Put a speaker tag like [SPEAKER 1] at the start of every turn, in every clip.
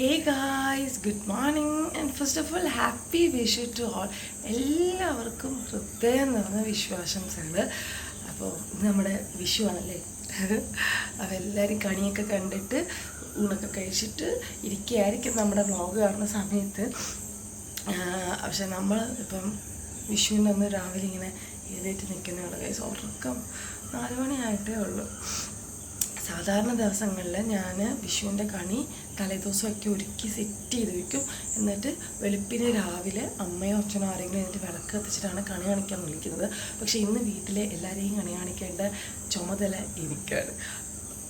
[SPEAKER 1] Hey guys good morning and first of all happy Vishu to all എല്ലാവർക്കും ഹൃദയം നിറഞ്ഞ വിശ്വാസംസകൾ അപ്പോൾ ഇത് നമ്മുടെ വിഷു ആണല്ലേ? അപ്പോൾ എല്ലാവരും കണിയൊക്കെ കണ്ടിട്ട് ഊണൊക്കെ കഴിച്ചിട്ട് ഇരിക്കുകയായിരിക്കും നമ്മുടെ വ്ളോഗ് കാണുന്ന സമയത്ത്. പക്ഷെ നമ്മൾ ഇപ്പം വിഷുവിന്റെ അന്ന് രാവിലെ ഇങ്ങനെ എഴുന്നേറ്റ് നിൽക്കുന്നതാണ്. ഗൈസ് ഉറക്കം നാല് മണിയായിട്ടേ ഉള്ളൂ. സാധാരണ ദിവസങ്ങളിൽ ഞാൻ വിഷുവിന്റെ കണി തലേദിവസമൊക്കെ ഒരുക്കി സെറ്റ് ചെയ്ത് വയ്ക്കും എന്നിട്ട് വെളുപ്പിന് രാവിലെ അമ്മയോ അച്ഛനോ ആരെങ്കിലും എന്നിട്ട് വിളക്ക് കത്തിച്ചിട്ടാണ് കണി കാണിക്കാൻ വിളിക്കുന്നത്. പക്ഷേ ഇന്ന് വീട്ടിലെ എല്ലാവരെയും കണി കാണിക്കേണ്ട ചുമതല എനിക്കാണ്.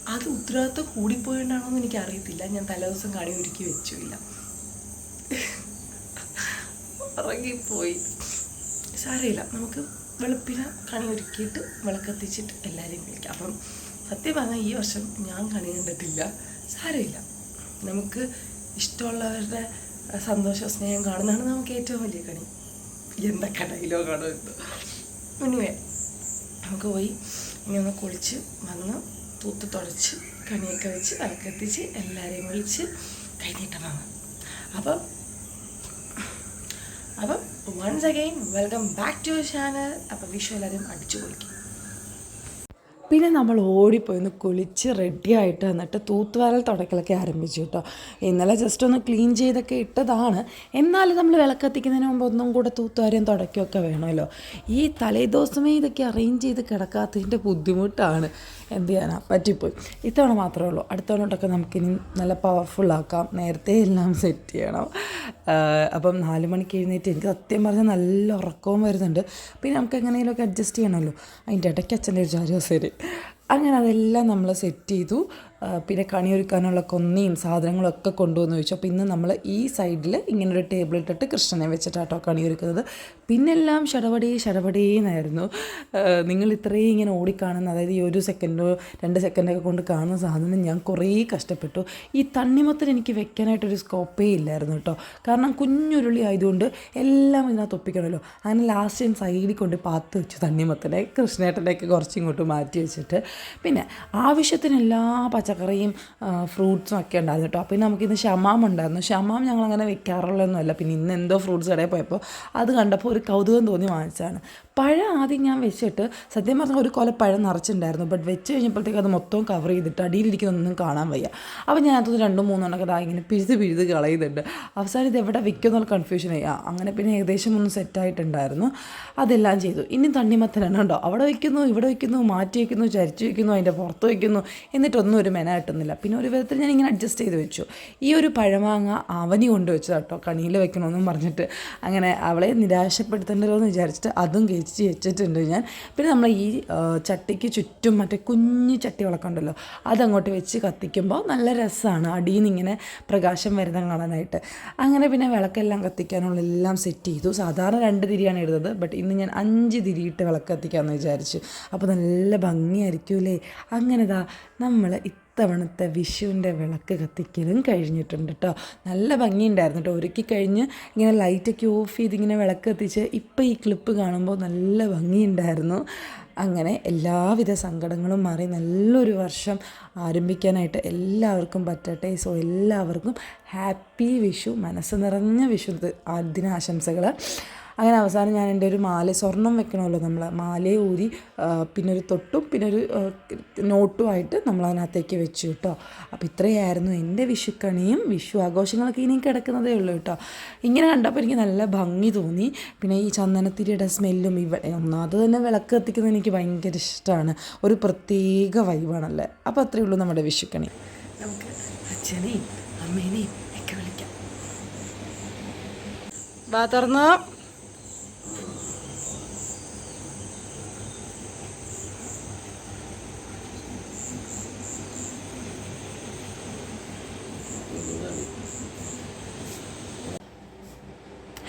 [SPEAKER 1] അത് ഉത്തരവാദിത്വം കൂടിപ്പോയിട്ടാണോ എന്ന് എനിക്കറിയത്തില്ല. ഞാൻ തലേദിവസം കണി ഒരുക്കി വെച്ചുമില്ല. ഉറങ്ങിപ്പോയി. സാരമില്ല. നമുക്ക് വെളുപ്പിനെ കണി ഒരുക്കിയിട്ട് വിളക്കത്തിച്ചിട്ട് എല്ലാവരെയും വിളിക്കാം. അപ്പം സത്യം പറഞ്ഞാൽ ഈ വർഷം ഞാൻ കണി കണ്ടിട്ടില്ല. സാരമില്ല. നമുക്ക് ഇഷ്ടമുള്ളവരുടെ സന്തോഷ സ്നേഹം കാണുന്നതാണ് നമുക്ക് ഏറ്റവും വലിയ കണി. എന്തൊക്കെ ഡയലോഗാണോ എന്തോ മുന്നേ നമുക്ക് പോയി. ഇനി ഒന്ന് കുളിച്ച് വന്ന് തൂത്ത് തുടച്ച് കണിയൊക്കെ വെച്ച് വിളക്കെത്തിച്ച് എല്ലാവരെയും വിളിച്ച് കഴിഞ്ഞിട്ട് വാങ്ങാം അപ്പം അപ്പം once again welcome back to channel അപ്പം വിഷു എല്ലാവരും അടിച്ചു പൊളിക്കും പിന്നെ നമ്മൾ ഓടിപ്പോയി ഒന്ന് കുളിച്ച് റെഡിയായിട്ട് എന്നിട്ട് തൂത്തുവാരൽ തുടക്കലൊക്കെ ആരംഭിച്ചു കേട്ടോ ഇന്നലെ ജസ്റ്റ് ഒന്ന് ക്ലീൻ ചെയ്തൊക്കെ ഇട്ടതാണ്. എന്നാലും നമ്മൾ വിളക്കത്തിക്കുന്നതിന് മുമ്പ് ഒന്നും കൂടെ തൂത്തുവാരയും തുടക്കുകയൊക്കെ വേണമല്ലോ. ഈ തലേദിവസമേ ഇതൊക്കെ അറേഞ്ച് ചെയ്ത് കിടക്കാത്തതിന്റെ ബുദ്ധിമുട്ടാണ്. എന്ത് ചെയ്യാനാ? പറ്റിപ്പോയി. ഇത്തവണ മാത്രമേ ഉള്ളൂ. അടുത്തവണോട്ടൊക്കെ തവണ നമുക്കിനി നല്ല പവർഫുള്ളാക്കാം നേരത്തെ എല്ലാം സെറ്റ് ചെയ്യണം. അപ്പം നാല് മണിക്ക് എഴുന്നേറ്റ് എനിക്ക് സത്യം പറഞ്ഞാൽ നല്ല ഉറക്കവും വരുന്നുണ്ട്. പിന്നെ നമുക്ക് എങ്ങനെയെങ്കിലുമൊക്കെ അഡ്ജസ്റ്റ് ചെയ്യണമല്ലോ. അതിന്റെ ഇടയ്ക്ക് അച്ഛന്റെ ഒരു ചാരി അങ്ങനെ അതെല്ലാം നമ്മൾ സെറ്റ് ചെയ്തു. പിന്നെ കണിയൊരുക്കാനുള്ള കൊന്നയും സാധനങ്ങളൊക്കെ കൊണ്ടുവന്ന് വെച്ചു. അപ്പോൾ ഇന്ന് നമ്മൾ ഈ സൈഡിൽ ഇങ്ങനെ ഒരു ടേബിൾ ഇട്ടിട്ട് കൃഷ്ണനെ വെച്ചിട്ടാട്ടോ കണിയൊരുക്കുന്നത്. പിന്നെല്ലാം ഷടപടേ ഷടപടേന്നായിരുന്നു നിങ്ങൾ ഇത്രയും ഇങ്ങനെ ഓടിക്കാണുന്ന അതായത് ഈ ഒരു സെക്കൻഡോ രണ്ട് സെക്കൻഡൊക്കെ കൊണ്ട് കാണുന്ന സാധനം ഞാൻ കുറേ കഷ്ടപ്പെട്ടു. ഈ തണ്ണിമത്തൻ എനിക്ക് വെക്കാനായിട്ടൊരു സ്കോപ്പേ ഇല്ലായിരുന്നു കേട്ടോ. കാരണം കുഞ്ഞുരുളി ആയതുകൊണ്ട് എല്ലാം ഇതിനകത്ത് ഒപ്പിക്കണമല്ലോ. അങ്ങനെ ലാസ്റ്റ് ഞാൻ സൈഡിൽ കൊണ്ട് പാത്ത് വെച്ചു തണ്ണിമത്തനെ കൃഷ്ണേട്ടന്റെയൊക്കെ കുറച്ച് ഇങ്ങോട്ട് മാറ്റി വെച്ചിട്ട്. പിന്നെ ആവശ്യത്തിന് എല്ലാ പച്ചക്കറിയും ഫ്രൂട്ട്സും ഒക്കെ ഉണ്ടായിരുന്നു കേട്ടോ. അപ്പോൾ നമുക്കിന്ന് ഷമാം ഉണ്ടായിരുന്നു. ഷമാം ഞങ്ങൾ അങ്ങനെ വെക്കാറുള്ളതൊന്നുമല്ല പിന്നെ ഇന്ന് എന്തോ ഫ്രൂട്ട്സ് കടയിൽ പോയപ്പോൾ അത് കണ്ടപ്പോൾ ഒരു കൗതുകം തോന്നി വാങ്ങിച്ചതാണ്. പഴം ആദ്യം ഞാൻ വെച്ചിട്ട് സത്യം പറഞ്ഞാൽ ഒരു കൊല പഴം നിറച്ചിട്ടുണ്ടായിരുന്നു. ബട്ട് വെച്ച് കഴിഞ്ഞപ്പോഴത്തേക്ക് അത് മൊത്തം കവർ ചെയ്തിട്ട് അടിയിലിരിക്കുന്നൊന്നും കാണാൻ വയ്യ. അപ്പോൾ ഞാൻ അതൊന്ന് രണ്ടും മൂന്നെണ്ണൊക്കെ ദാ ഇങ്ങനെ പിഴുത് പിഴുത് കളയുന്നുണ്ട്. അവസാനം ഇത് എവിടെ വെക്കുമെന്നുള്ള കൺഫ്യൂഷൻ ആയി. അങ്ങനെ പിന്നെ ഏകദേശം ഒന്ന് സെറ്റായിട്ടുണ്ടായിരുന്നു അതെല്ലാം ചെയ്തു. ഇനി തണ്ണിമത്തനാണ് കേട്ടോ അവിടെ വയ്ക്കുന്നു ഇവിടെ വയ്ക്കുന്നു മാറ്റി വയ്ക്കുന്നു ചരിച്ച് വയ്ക്കുന്നു അതിന്റെ പുറത്ത് വയ്ക്കുന്നു എന്നിട്ടൊന്നും ഒരു മെന കിട്ടുന്നില്ല. പിന്നെ ഒരു വിധത്തിൽ ഞാൻ ഇങ്ങനെ അഡ്ജസ്റ്റ് ചെയ്ത് വെച്ചു. ഈ ഒരു പഴമാങ്ങ അവനി കൊണ്ടുവച്ചു കേട്ടോ കണിയിൽ വെക്കണമെന്നും പറഞ്ഞിട്ട്. അങ്ങനെ അവളെ നിരാശപ്പെടുത്തേണ്ടല്ലോ എന്ന് വിചാരിച്ചിട്ട് അതും കഴിച്ച്. വെച്ചിട്ടുണ്ട് ഞാൻ. പിന്നെ നമ്മൾ ഈ ചട്ടിക്ക് ചുറ്റും മറ്റേ കുഞ്ഞു ചട്ടി വിളക്കുണ്ടല്ലോ അതങ്ങോട്ട് വെച്ച് കത്തിക്കുമ്പോൾ നല്ല രസമാണ് അടിയിൽ നിന്ന് ഇങ്ങനെ പ്രകാശം വരുന്ന കാണാനായിട്ട്. അങ്ങനെ പിന്നെ വിളക്കെല്ലാം കത്തിക്കാനുള്ള എല്ലാം സെറ്റ് ചെയ്തു. സാധാരണ രണ്ട് തിരിയാണ് ഇടുന്നത് ബട്ട് ഇന്ന് ഞാൻ അഞ്ച് തിരിയിട്ട് വിളക്ക് കത്തിക്കാമെന്ന് വിചാരിച്ചു. അപ്പോൾ നല്ല ഭംഗിയായിരിക്കൂലേ അങ്ങനെ അങ്ങനെതാ നമ്മൾ ഇത്തവണത്തെ വിഷുവിന്റെ വിളക്ക് കത്തിക്കലും കഴിഞ്ഞിട്ടുണ്ട് കേട്ടോ നല്ല ഭംഗിയുണ്ടായിരുന്നു കേട്ടോ ഒരുക്കി കഴിഞ്ഞ് ഇങ്ങനെ ലൈറ്റൊക്കെ ഓഫ് ചെയ്ത് ഇങ്ങനെ വിളക്ക് കത്തിച്ച് ഇപ്പോൾ ഈ ക്ലിപ്പ് കാണുമ്പോൾ നല്ല ഭംഗിയുണ്ടായിരുന്നു. അങ്ങനെ എല്ലാവിധ സങ്കടങ്ങളും മാറി നല്ലൊരു വർഷം ആരംഭിക്കാനായിട്ട് എല്ലാവർക്കും പറ്റട്ടെ. സോ എല്ലാവർക്കും ഹാപ്പി വിഷു മനസ്സ് നിറഞ്ഞ വിഷു ദിനാശംസകൾ അങ്ങനെ അവസാനം ഞാൻ എന്റെ ഒരു മാല സ്വർണം വെക്കണമല്ലോ നമ്മൾ മാലയെ ഊരി പിന്നെ ഒരു തൊട്ടും പിന്നെ ഒരു നോട്ടുമായിട്ട് നമ്മൾ അതിനകത്തേക്ക് വെച്ചു കേട്ടോ. അപ്പോൾ ഇത്രയായിരുന്നു എന്റെ വിഷുക്കണിയും വിഷു ആഘോഷങ്ങളൊക്കെ ഇനിയും കിടക്കുന്നതേ ഉള്ളൂ കേട്ടോ. ഇങ്ങനെ കണ്ടപ്പോൾ എനിക്ക് നല്ല ഭംഗി തോന്നി. പിന്നെ ഈ ചന്ദനത്തിരിയുടെ സ്മെല്ലും ഇവ ഒന്നാമത് തന്നെ വിളക്ക് കത്തിക്കുന്നത് എനിക്ക് ഭയങ്കര ഇഷ്ടമാണ്. ഒരു പ്രത്യേക വൈബാണല്ലേ? അപ്പോൾ അത്രയേ ഉള്ളൂ നമ്മുടെ വിഷുക്കണി. നമുക്ക് അച്ഛനെയും അമ്മേനെയും ഒക്കെ വിളിക്കാം. വാ തുറന്നോ.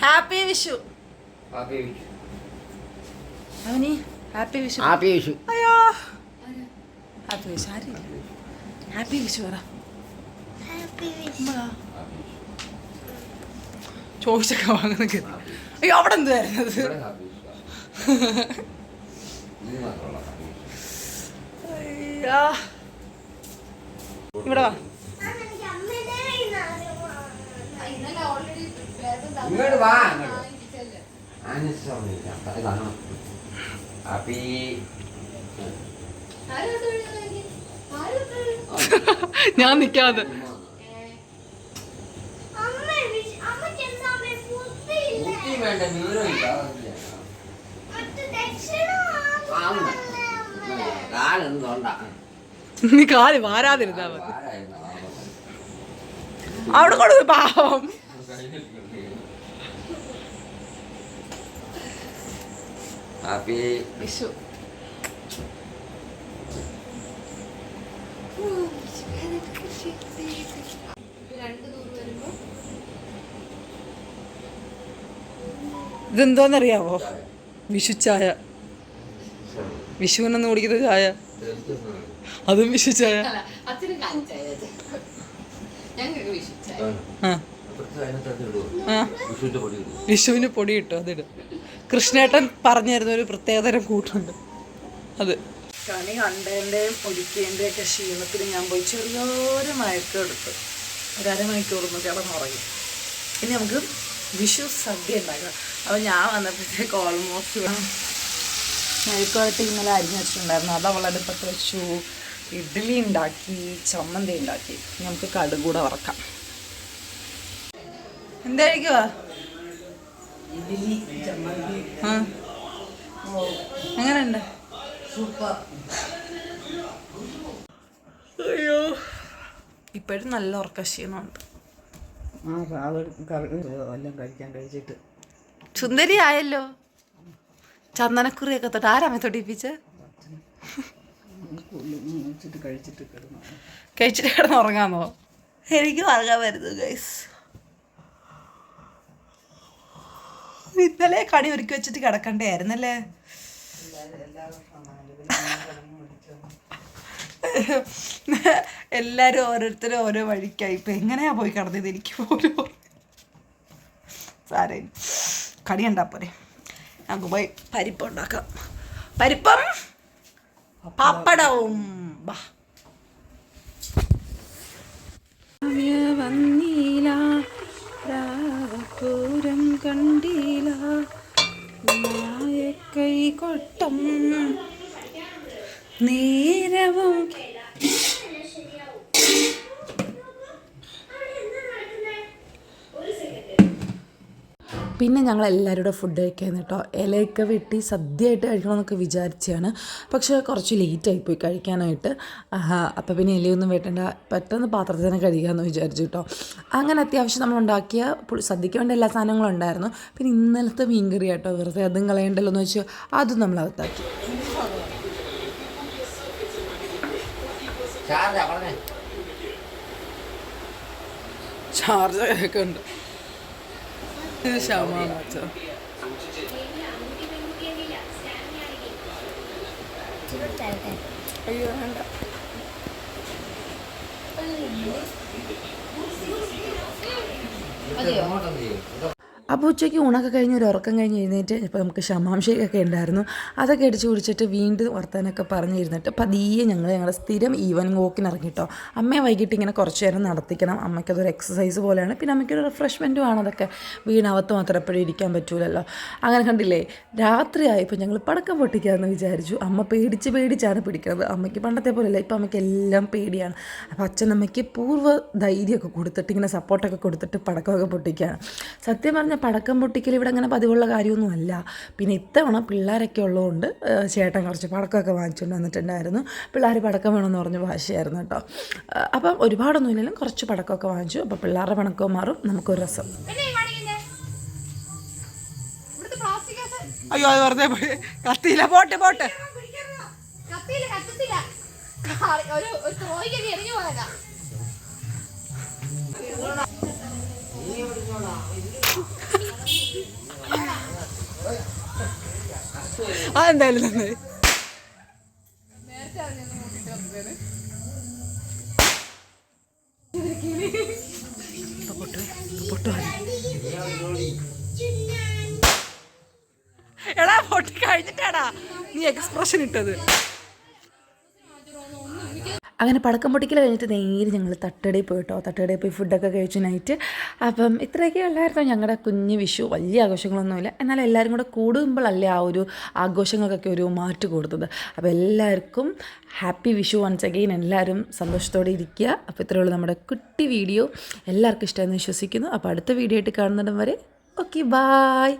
[SPEAKER 1] Happy Vishu.
[SPEAKER 2] Happy Vishu.
[SPEAKER 1] Avani happy Vishu.
[SPEAKER 2] Happy Vishu.
[SPEAKER 1] അയ്യോ. ഹാപ്പി വിഷു ആരില്ല ഹാപ്പി വിഷു പറ. ചോദിച്ചൊക്കെ വാങ്ങുന്ന കേട്ടു. അയ്യോ അവിടെ എന്ത് വരുന്നത്?
[SPEAKER 2] ഇവിടെ വാ. ഇന്നല്ല നീ ഇങ്ങോട്ട് വാ അങ്ങോട്ട് അപ്പി
[SPEAKER 1] ഞാൻ നിൽക്കാതെ
[SPEAKER 2] ബുദ്ധി വേണ്ട
[SPEAKER 1] നീ കാൽ വാരാതിരുന്നാ മതി. അവിടെ കൊടുക്കും പാവം.
[SPEAKER 2] ഹാപ്പി
[SPEAKER 1] വിഷു ഇതെന്തോന്നറിയാവോ? വിഷു ചായ. വിഷുവിനൊന്നും കുടിക്കുന്ന ചായ. അതും വിഷു ചായ. വിഷുവിന് പൊടി കിട്ടും അതിടും കൃഷ്ണേട്ടൻ പറഞ്ഞിരുന്ന ഒരു പ്രത്യേകതരം കൂട്ടുണ്ട്. അത്. കണി കണ്ടതിന്റെയും ഒരുക്കേന്റെയും ഒക്കെ ക്ഷീണത്തിൽ ഞാൻ പോയി ചെറിയൊരു മയക്കം എടുത്ത് ഒരു അരമണിക്കൂർ ഒന്ന് കിടന്നുറങ്ങി ഇനി നമുക്ക് വിഷു സദ്യ ഉണ്ടാക്കാം. അപ്പോൾ ഞാൻ വന്നപ്പോഴത്തേക്ക് ഓൾമോസ്റ്റ് മെഴുക്കുവരട്ടി ഇന്നലെ അരിഞ്ഞ് വെച്ചിട്ടുണ്ടായിരുന്നു. അത് അവളുടെ അടുപ്പത്ത് വെച്ചു. ഇഡ്ഡലി ഉണ്ടാക്കി ചമ്മന്തി ഉണ്ടാക്കി. നമുക്ക് കടുകൂടെ വറക്കാം. എന്തായിരിക്കുവാ? ആ എങ്ങനെയുണ്ട് സൂപ്പർ അയ്യോ ഇപ്പോഴും നല്ല ഉറക്കക്ഷീണമുണ്ട്
[SPEAKER 3] ആ രാവിലെ എല്ലാം കഴിക്കാൻ കഴിച്ചിട്ട്
[SPEAKER 1] സുന്ദരി ആയല്ലോ ചന്ദനക്കുറിയൊക്കെ തൊട്ട് ആരാമേ തൊട്ടിപ്പിച്ച്
[SPEAKER 3] വെച്ചിട്ട് കഴിച്ചിട്ട് കിടന്നു
[SPEAKER 1] കഴിച്ചിട്ട് കിടന്ന് ഉറങ്ങാമോ എനിക്ക് ഉറങ്ങാൻ വരുന്നു ഗൈസ് ഇന്നലെ കണി ഒരുക്കി വെച്ചിട്ട് കിടക്കണ്ടായിരുന്നല്ലേ എല്ലാരും ഓരോരുത്തരും ഓരോ വഴിക്കായി. ഇപ്പൊ എങ്ങനെയാ പോയി കിടന്നത്? എനിക്ക് പോലും സാരേ കണി ഉണ്ടാ പോരെ. നമുക്ക് പോയി പരിപ്പ് ഉണ്ടാക്കാം. പരിപ്പം? പപ്പടവും. ബാ. കൊട്ടം. നേരവും പിന്നെ ഞങ്ങൾ എല്ലാവരും കൂടെ ഫുഡ് കഴിക്കാൻ കേട്ടോ. ഇലയൊക്കെ വെട്ടി സദ്യയായിട്ട് കഴിക്കണമെന്നൊക്കെ വിചാരിച്ചാണ് പക്ഷേ കുറച്ച് ലേറ്റായി പോയി കഴിക്കാനായിട്ട്. അപ്പോൾ പിന്നെ ഇലയൊന്നും വെട്ടേണ്ട. പെട്ടെന്ന് പാത്രത്തിൽ തന്നെ കഴിക്കാമെന്ന് വിചാരിച്ചു കേട്ടോ. അങ്ങനെ അത്യാവശ്യം നമ്മൾ ഉണ്ടാക്കിയ പുളി- സദ്യയ്ക്ക് വേണ്ട എല്ലാ സാധനങ്ങളും ഉണ്ടായിരുന്നു. പിന്നെ ഇന്നലത്തെ മീൻകറി കേട്ടോ വെറുതെ അതും കളയണ്ടല്ലോ എന്ന് വെച്ച് അതും നമ്മൾ അകത്താക്കി.
[SPEAKER 2] ചാർജ്
[SPEAKER 1] ഒക്കെ ഉണ്ട്. ഇത്
[SPEAKER 2] അങ്ങോട്ടൊന്നും ചെയ്യും
[SPEAKER 1] അപ്പോൾ ഉച്ചയ്ക്ക് ഊണൊക്കെ കഴിഞ്ഞ് ഒരു ഉറക്കം കഴിഞ്ഞ് എഴുന്നേറ്റ് ഇപ്പോൾ നമുക്ക് ഷമാംഷയൊക്കെ ഉണ്ടായിരുന്നു. അതൊക്കെ അടിച്ച് കുടിച്ചിട്ട് വീണ്ടും വർത്താനൊക്കെ പറഞ്ഞിരുന്നിട്ട് പതിയെ ഞങ്ങൾ ഞങ്ങളുടെ സ്ഥിരം ഈവനിങ് വോക്കിന് ഇറങ്ങിട്ടോ. അമ്മയെ വൈകിട്ട് ഇങ്ങനെ കുറച്ച് നേരം നടത്തിക്കണം. അമ്മയ്ക്കതൊരു എക്സസൈസ് പോലെയാണ്. പിന്നെ അമ്മയ്ക്കൊരു റിഫ്രഷ്മെന്റും ആണ് അതൊക്കെ. വീണകത്ത് മാത്രം എപ്പോഴും ഇരിക്കാൻ പറ്റൂലല്ലോ. അങ്ങനെ കണ്ടില്ലേ? രാത്രിയായപ്പോൾ ഞങ്ങൾ പടക്കം പൊട്ടിക്കാമെന്ന് വിചാരിച്ചു. അമ്മ പേടിച്ച് പേടിച്ചാണ് പിടിക്കുന്നത് അമ്മയ്ക്ക് പണ്ടത്തെ പോലെയല്ല. ഇപ്പോൾ അമ്മയ്ക്ക് എല്ലാം പേടിയാണ്. അപ്പോൾ അച്ഛൻ അച്ഛനമ്മയ്ക്ക് പൂർവ ധൈര്യമൊക്കെ കൊടുത്തിട്ട് ഇങ്ങനെ സപ്പോർട്ടൊക്കെ കൊടുത്തിട്ട് പടക്കമൊക്കെ പൊട്ടിക്കുകയാണ് സത്യം പറഞ്ഞാൽ പടക്കം പൊട്ടിക്കൽ ഇവിടെ അങ്ങനെ പതിവുള്ള കാര്യമൊന്നുമല്ല. പിന്നെ ഇത്തവണ പിള്ളേരൊക്കെ ഉള്ളതുകൊണ്ട് ചേട്ടൻ കുറച്ച് പടക്കമൊക്കെ വാങ്ങിച്ചുകൊണ്ട് വന്നിട്ടുണ്ടായിരുന്നു. പിള്ളേർ പടക്കം വേണമെന്ന് പറഞ്ഞ് ഭാഷയായിരുന്നു കേട്ടോ. അപ്പം ഒരുപാടൊന്നും ഇല്ലെങ്കിലും കുറച്ച് പടക്കമൊക്കെ വാങ്ങിച്ചു. അപ്പോൾ പിള്ളേരുടെ പണക്കവും മാറും. നമുക്കൊരു രസം.
[SPEAKER 4] ഇവിടുത്തെ പ്ലാസ്റ്റിക്
[SPEAKER 1] അയ്യോ അത് വെറുതെ കത്തിയില്ല. പോട്ടെ പോട്ടെ.
[SPEAKER 4] എറിഞ്ഞു പോയതാ.
[SPEAKER 1] അതെന്തായാലും നന്നായി. എടാ പൊട്ടി കഴിഞ്ഞിട്ടാടാ നീ എക്സ്പ്രഷൻ ഇട്ടത്. അങ്ങനെ പടക്കം പൊട്ടിക്കൽ കഴിഞ്ഞിട്ട് നേരെ ഞങ്ങൾ തട്ടടയിൽ പോയി കേട്ടോ തട്ടുകടയിൽ പോയി ഫുഡൊക്കെ കഴിച്ചു നൈറ്റ്. അപ്പം ഇത്രയൊക്കെ ഉള്ളായിരുന്നു ഞങ്ങളുടെ കുഞ്ഞ് വിഷു. വലിയ ആഘോഷങ്ങളൊന്നുമില്ല. എന്നാൽ എല്ലാവരും കൂടെ കൂടുമ്പോഴല്ലേ ആ ഒരു ആഘോഷങ്ങൾക്കൊക്കെ ഒരു മാറ്റ് കൊടുത്തത് അപ്പോൾ എല്ലാവർക്കും ഹാപ്പി വിഷു വൺസ് അഗെയിൻ. എല്ലാവരും സന്തോഷത്തോടെ ഇരിക്കുക. അപ്പോൾ ഇത്രയേ ഉള്ളൂ നമ്മുടെ കുട്ടി വീഡിയോ. എല്ലാവർക്കും ഇഷ്ടമെന്ന് വിശ്വസിക്കുന്നു. അപ്പോൾ അടുത്ത വീഡിയോ ആയിട്ട് കാണുന്നിടം വരെ. Okay bye